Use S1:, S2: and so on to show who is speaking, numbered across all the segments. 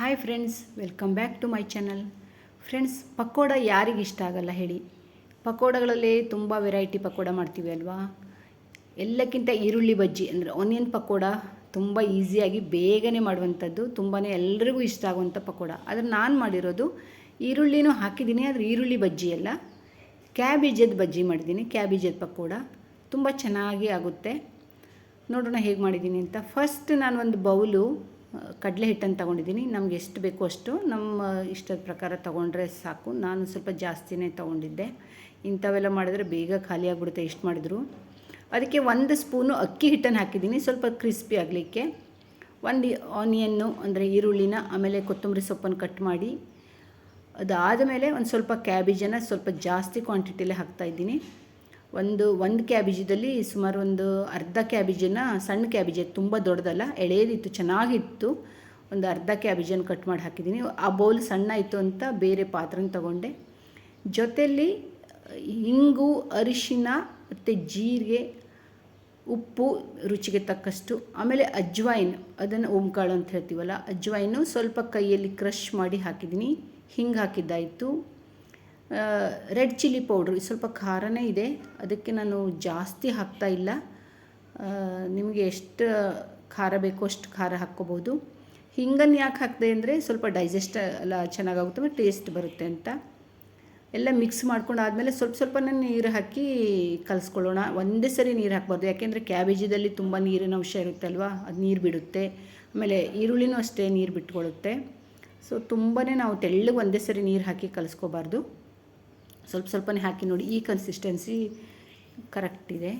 S1: Hi friends, welcome back to my channel. Friends, pakoda ಯಾರಿಗೆ ಇಷ್ಟ ಆಗಲ್ಲ ಹೇಳಿ. ಪಕೋಡಗಳಲ್ಲಿ ತುಂಬ ವೆರೈಟಿ ಪಕೋಡ ಮಾಡ್ತೀವಿ ಅಲ್ವಾ? ಎಲ್ಲಕ್ಕಿಂತ ಈರುಳ್ಳಿ ಬಜ್ಜಿ ಅಂದರೆ ಆನಿಯನ್ ಪಕೋಡ ತುಂಬ ಈಸಿಯಾಗಿ ಬೇಗನೆ ಮಾಡುವಂಥದ್ದು ತುಂಬಾ ಎಲ್ರಿಗೂ ಇಷ್ಟ ಆಗುವಂಥ ಪಕೋಡ. ಆದರೆ ನಾನು ಮಾಡಿರೋದು ಈರುಳ್ಳಿನೂ ಹಾಕಿದ್ದೀನಿ, ಆದರೆ ಈರುಳ್ಳಿ ಬಜ್ಜಿ ಅಲ್ಲ. ಕ್ಯಾಬೇಜದ ಬಜ್ಜಿ ಮಾಡಿದ್ದೀನಿ, ಕ್ಯಾಬೇಜದ ಪಕೋಡ. ತುಂಬ ಚೆನ್ನಾಗಿ ಆಗುತ್ತೆ. ನೋಡೋಣ ಹೇಗೆ ಮಾಡಿದ್ದೀನಿ ಅಂತ. ಫಸ್ಟ್ ನಾನು ಒಂದು ಬೌಲು ಕಡಲೆ ಹಿಟ್ಟನ್ನು ತೊಗೊಂಡಿದ್ದೀನಿ. ನಮ್ಗೆ ಎಷ್ಟು ಬೇಕೋ ಅಷ್ಟು ನಮ್ಮ ಇಷ್ಟದ ಪ್ರಕಾರ ತೊಗೊಂಡ್ರೆ ಸಾಕು. ನಾನು ಸ್ವಲ್ಪ ಜಾಸ್ತಿನೇ ತೊಗೊಂಡಿದ್ದೆ. ಇಂಥವೆಲ್ಲ ಮಾಡಿದ್ರೆ ಬೇಗ ಖಾಲಿ ಆಗಿಬಿಡುತ್ತೆ ಎಷ್ಟು ಮಾಡಿದ್ರು. ಅದಕ್ಕೆ ಒಂದು ಸ್ಪೂನು ಅಕ್ಕಿ ಹಿಟ್ಟನ್ನು ಹಾಕಿದ್ದೀನಿ. ಸ್ವಲ್ಪ ಕ್ರಿಸ್ಪಿ ಆಗಲಿಕ್ಕೆ. ಒಂದು ಆನಿಯನ್ನು, ಅಂದರೆ ಈರುಳ್ಳಿನ, ಆಮೇಲೆ ಕೊತ್ತಂಬರಿ ಸೊಪ್ಪನ್ನು ಕಟ್ ಮಾಡಿ. ಅದಾದ ಮೇಲೆ ಒಂದು ಸ್ವಲ್ಪ ಕ್ಯಾಬೇಜನ್ನು ಸ್ವಲ್ಪ ಜಾಸ್ತಿ ಕ್ವಾಂಟಿಟಿಯಲ್ಲಿ ಹಾಕ್ತಾಯಿದ್ದೀನಿ ಒಂದು ಒಂದು ಕ್ಯಾಬೇಜದಲ್ಲಿ ಸುಮಾರು ಒಂದು ಅರ್ಧ ಕ್ಯಾಬೇಜನ್ನು ಸಣ್ಣ ಕ್ಯಾಬೇಜ್ ತುಂಬ ದೊಡ್ಡದಲ್ಲ ಎಳೆಯದಿತ್ತು ಚೆನ್ನಾಗಿತ್ತು. ಒಂದು ಅರ್ಧ ಕ್ಯಾಬೇಜನ್ನು ಕಟ್ ಮಾಡಿ ಹಾಕಿದ್ದೀನಿ. ಆ ಬೌಲ್ ಸಣ್ಣ ಇತ್ತು ಅಂತ ಬೇರೆ ಪಾತ್ರನ ತಗೊಂಡೆ. ಜೊತೆಯಲ್ಲಿ ಹಿಂಗು ಅರಿಶಿನ ಮತ್ತು ಜೀರಿಗೆ, ಉಪ್ಪು, ರುಚಿಗೆ ತಕ್ಕಷ್ಟು, ಆಮೇಲೆ ಅಜ್ವಾಯಿನ್, ಅದನ್ನು ಓಂಕಾಳು ಅಂತ ಹೇಳ್ತೀವಲ್ಲ, ಅಜ್ವಾಯಿನು ಸ್ವಲ್ಪ ಕೈಯಲ್ಲಿ ಕ್ರಷ್ ಮಾಡಿ ಹಾಕಿದ್ದೀನಿ. ಹಿಂಗೆ ಹಾಕಿದ್ದಾಯಿತು. ರೆಡ್ ಚಿಲ್ಲಿ ಪೌಡ್ರು ಸ್ವಲ್ಪ ಖಾರನೇ ಇದೆ. ಅದಕ್ಕೆ ನಾನು ಜಾಸ್ತಿ ಹಾಕ್ತಾ ಇಲ್ಲ. ನಿಮಗೆ ಎಷ್ಟು ಖಾರ ಬೇಕೋ ಅಷ್ಟು ಖಾರ ಹಾಕ್ಕೋಬೋದು. ಹಿಂಗನ್ನು ಯಾಕೆ ಹಾಕಿದೆ ಅಂದರೆ ಸ್ವಲ್ಪ ಡೈಜೆಸ್ಟ್ ಎಲ್ಲ ಚೆನ್ನಾಗಾಗುತ್ತೆ ಮತ್ತು ಟೇಸ್ಟ್ ಬರುತ್ತೆ ಅಂತ. ಎಲ್ಲ ಮಿಕ್ಸ್ ಮಾಡ್ಕೊಂಡು ಆದಮೇಲೆ ಸ್ವಲ್ಪ ಸ್ವಲ್ಪನೇ ನೀರು ಹಾಕಿ ಕಲಿಸ್ಕೊಳ್ಳೋಣ. ಒಂದೇ ಸರಿ ನೀರು ಹಾಕ್ಬಾರ್ದು. ಯಾಕೆಂದರೆ ಕ್ಯಾಬೇಜಿದಲ್ಲಿ ತುಂಬ ನೀರಿನ ಅಂಶ ಇರುತ್ತೆ ಅಲ್ವಾ? ಅದು ನೀರು ಬಿಡುತ್ತೆ. ಆಮೇಲೆ ಈರುಳ್ಳಿನೂ ಅಷ್ಟೇ ನೀರು ಬಿಟ್ಕೊಳ್ಳುತ್ತೆ. ಸೊ ತುಂಬಾ ನಾವು ತೆಳ್ಳಗೆ ಒಂದೇ ಸರಿ ನೀರು ಹಾಕಿ ಕಲಿಸ್ಕೋಬಾರ್ದು. ಸ್ವಲ್ಪ ಸ್ವಲ್ಪನೇ ಹಾಕಿ ನೋಡಿ, ಈ ಕನ್ಸಿಸ್ಟೆನ್ಸಿ ಕರೆಕ್ಟ್ ಇದೆ.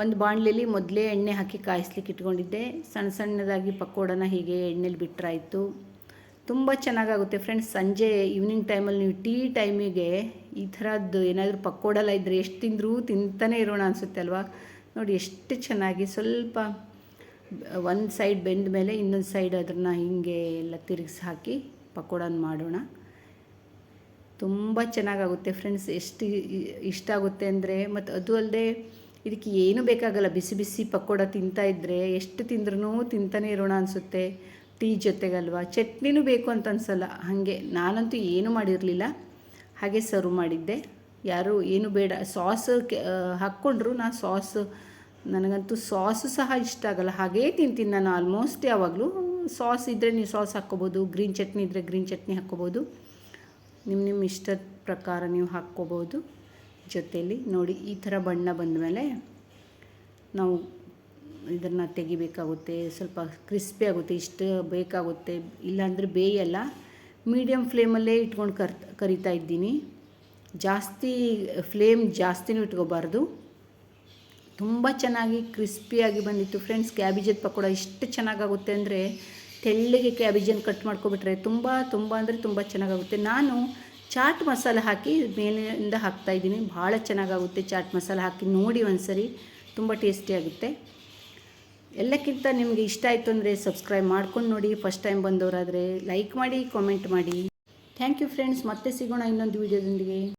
S1: ಒಂದು ಬಾಣಲೆಯಲ್ಲಿ ಮೊದಲೇ ಎಣ್ಣೆ ಹಾಕಿ ಕಾಯಿಸ್ಲಿಕ್ಕೆ ಇಟ್ಕೊಂಡಿದ್ದೆ. ಸಣ್ಣ ಸಣ್ಣದಾಗಿ ಪಕೋಡನ ಹೀಗೆ ಎಣ್ಣೆಲಿ ಬಿಟ್ಟರಾಯಿತು ತುಂಬ ಚೆನ್ನಾಗಾಗುತ್ತೆ ಫ್ರೆಂಡ್ಸ್ ಸಂಜೆ ಈವ್ನಿಂಗ್ ಟೈಮಲ್ಲಿ ನೀವು ಟೀ ಟೈಮಿಗೆ ಈ ಥರದ್ದು ಏನಾದರೂ ಪಕ್ಕೋಡಲ್ಲ ಇದ್ದರೆ ಎಷ್ಟು ತಿಂದರೂ ತಿಂತಾನೆ ಇರೋಣ ಅನಿಸುತ್ತೆ ಅಲ್ವಾ? ನೋಡಿ, ಎಷ್ಟು ಚೆನ್ನಾಗಿ ಸ್ವಲ್ಪ ಒಂದು ಸೈಡ್ ಬೆಂದ ಮೇಲೆ ಇನ್ನೊಂದು ಸೈಡ್ ಅದನ್ನು ಹೀಗೆ ಎಲ್ಲ ತಿರುಗಿಸಿ ಹಾಕಿ ಪಕೋಡನ ಮಾಡೋಣ. ತುಂಬ ಚೆನ್ನಾಗಾಗುತ್ತೆ ಫ್ರೆಂಡ್ಸ್. ಎಷ್ಟು ಇಷ್ಟ ಆಗುತ್ತೆ ಅಂದರೆ ಮತ್ತು ಅದು ಅಲ್ಲದೆ ಇದಕ್ಕೆ ಏನೂ ಬೇಕಾಗಲ್ಲ. ಬಿಸಿ ಬಿಸಿ ಪಕೋಡ ತಿಂತಾ ಇದ್ದರೆ ಎಷ್ಟು ತಿಂದ್ರೂ ತಿಂತಾನೆ ಇರೋಣ ಅನಿಸುತ್ತೆ. ಟೀ ಜೊತೆಗಲ್ವಾ? ಚಟ್ನಿನೂ ಬೇಕು ಅಂತ ಅನ್ಸಲ್ಲ. ಹಾಗೆ ನಾನಂತೂ ಏನೂ ಮಾಡಿರಲಿಲ್ಲ. ಹಾಗೆ ಸರ್ವ್ ಮಾಡಿದ್ದೆ. ಯಾರು ಏನು ಬೇಡ. ಸಾಸ್ ಹಾಕ್ಕೊಂಡ್ರು ನಾನು ಸಾಸ್, ನನಗಂತೂ ಸಾಸು ಸಹ ಇಷ್ಟ ಆಗಲ್ಲ. ಹಾಗೇ ತಿಂತೀನಿ ನಾನು ಆಲ್ಮೋಸ್ಟ್ ಯಾವಾಗಲೂ. ಸಾಸ್ ಇದ್ದರೆ ನೀವು ಸಾಸ್ ಹಾಕ್ಕೋಬೋದು. ಗ್ರೀನ್ ಚಟ್ನಿ ಇದ್ದರೆ ಗ್ರೀನ್ ಚಟ್ನಿ ಹಾಕ್ಕೋಬೋದು. ನಿಮ್ಮ ನಿಮ್ಮ ಇಷ್ಟದ ಪ್ರಕಾರ ನೀವು ಹಾಕ್ಕೋಬೋದು. ಜೊತೆಯಲ್ಲಿ ನೋಡಿ, ಈ ಥರ ಬಣ್ಣ ಬಂದ ಮೇಲೆ ನಾವು ಇದನ್ನು ತೆಗಿಬೇಕಾಗುತ್ತೆ. ಸ್ವಲ್ಪ ಕ್ರಿಸ್ಪಿ ಆಗುತ್ತೆ, ಇಷ್ಟು ಬೇಕಾಗುತ್ತೆ. ಇಲ್ಲಾಂದರೆ ಬೇಯಲ್ಲ. ಮೀಡಿಯಮ್ ಫ್ಲೇಮಲ್ಲೇ ಇಟ್ಕೊಂಡು ಕರ್, ಕರಿತಾ ಇದ್ದೀನಿ. ಜಾಸ್ತಿ ಫ್ಲೇಮ್ ಜಾಸ್ತಿನೂ ಇಟ್ಕೋಬಾರ್ದು. ತುಂಬ ಚೆನ್ನಾಗಿ ಕ್ರಿಸ್ಪಿಯಾಗಿ ಬಂದಿತ್ತು. ಫ್ರೆಂಡ್ಸ್ ಕ್ಯಾಬೇಜದ ಪಕೋಡ ಎಷ್ಟು ಚೆನ್ನಾಗಾಗುತ್ತೆ ಅಂದರೆ ತೆಳ್ಳಗೆ ಕ್ಯಾಬೇಜನ್ನು ಕಟ್ ಮಾಡ್ಕೊಬಿಟ್ರೆ ತುಂಬ ತುಂಬ ಅಂದರೆ ತುಂಬ ಚೆನ್ನಾಗಾಗುತ್ತೆ. ನಾನು ಚಾಟ್ ಮಸಾಲ ಹಾಕಿ ಮೇಲಿಂದ ಹಾಕ್ತಾಯಿದ್ದೀನಿ ಭಾಳ ಚೆನ್ನಾಗಾಗುತ್ತೆ ಚಾಟ್ ಮಸಾಲ ಹಾಕಿ ನೋಡಿ ಒಂದ್ಸರಿ. ತುಂಬ ಟೇಸ್ಟಿಯಾಗುತ್ತೆ ಎಲ್ಲಕ್ಕಿಂತ ನಿಮಗೆ ಇಷ್ಟ ಆಯಿತು ಅಂದರೆ ಸಬ್ಸ್ಕ್ರೈಬ್ ಮಾಡ್ಕೊಂಡು ನೋಡಿ. ಫಸ್ಟ್ ಟೈಮ್ ಬಂದವರಾದರೆ ಲೈಕ್ ಮಾಡಿ ಕಾಮೆಂಟ್ ಮಾಡಿ. ಥ್ಯಾಂಕ್ ಯು ಫ್ರೆಂಡ್ಸ್ ಮತ್ತೆ ಸಿಗೋಣ ಇನ್ನೊಂದು ವೀಡಿಯೋದೊಂದಿಗೆ